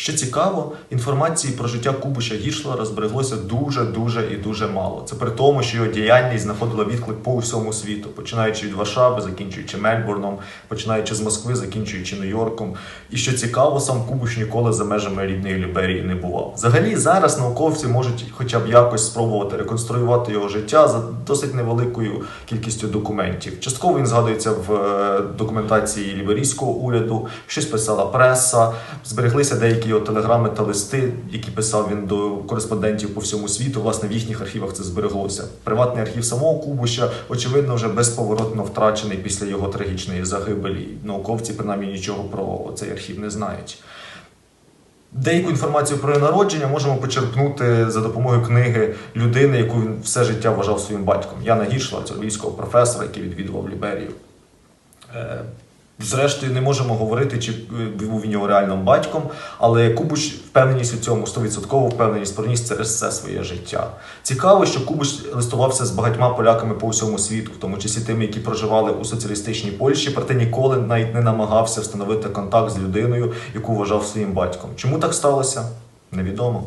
Що цікаво, інформації про життя Кубуша Гішлера збереглося дуже, дуже і дуже мало. Це при тому, що його діяльність знаходила відклик по усьому світу, починаючи від Варшави, закінчуючи Мельбурном, починаючи з Москви, закінчуючи Нью-Йорком. І що цікаво, сам Кубуш ніколи за межами рідної Ліберії не бував. Взагалі, зараз науковці можуть хоча б якось спробувати реконструювати його життя за досить невеликою кількістю документів. Частково він згадується в е, документації ліберійського уряду, щось писала преса, збереглися деякі його телеграми та листи, які писав він до кореспондентів по всьому світу. Власне, в їхніх архівах це збереглося. Приватний архів самого Кубуша, очевидно, вже безповоротно втрачений після його трагічної загибелі. Науковці, принаймні, нічого про цей архів не знають. Деяку інформацію про його народження можемо почерпнути за допомогою книги людини, яку він все життя вважав своїм батьком. Яна Гішла, цього львівського професора, який відвідував Ліберію. Зрештою, не можемо говорити, чи е, був він його реальним батьком, але Кубуш впевненість у цьому 100% впевненість проніс через все своє життя. Цікаво, що Кубуш листувався з багатьма поляками по всьому світу, в тому числі тими, які проживали у соціалістичній Польщі, проте ніколи навіть не намагався встановити контакт з людиною, яку вважав своїм батьком. Чому так сталося? Невідомо.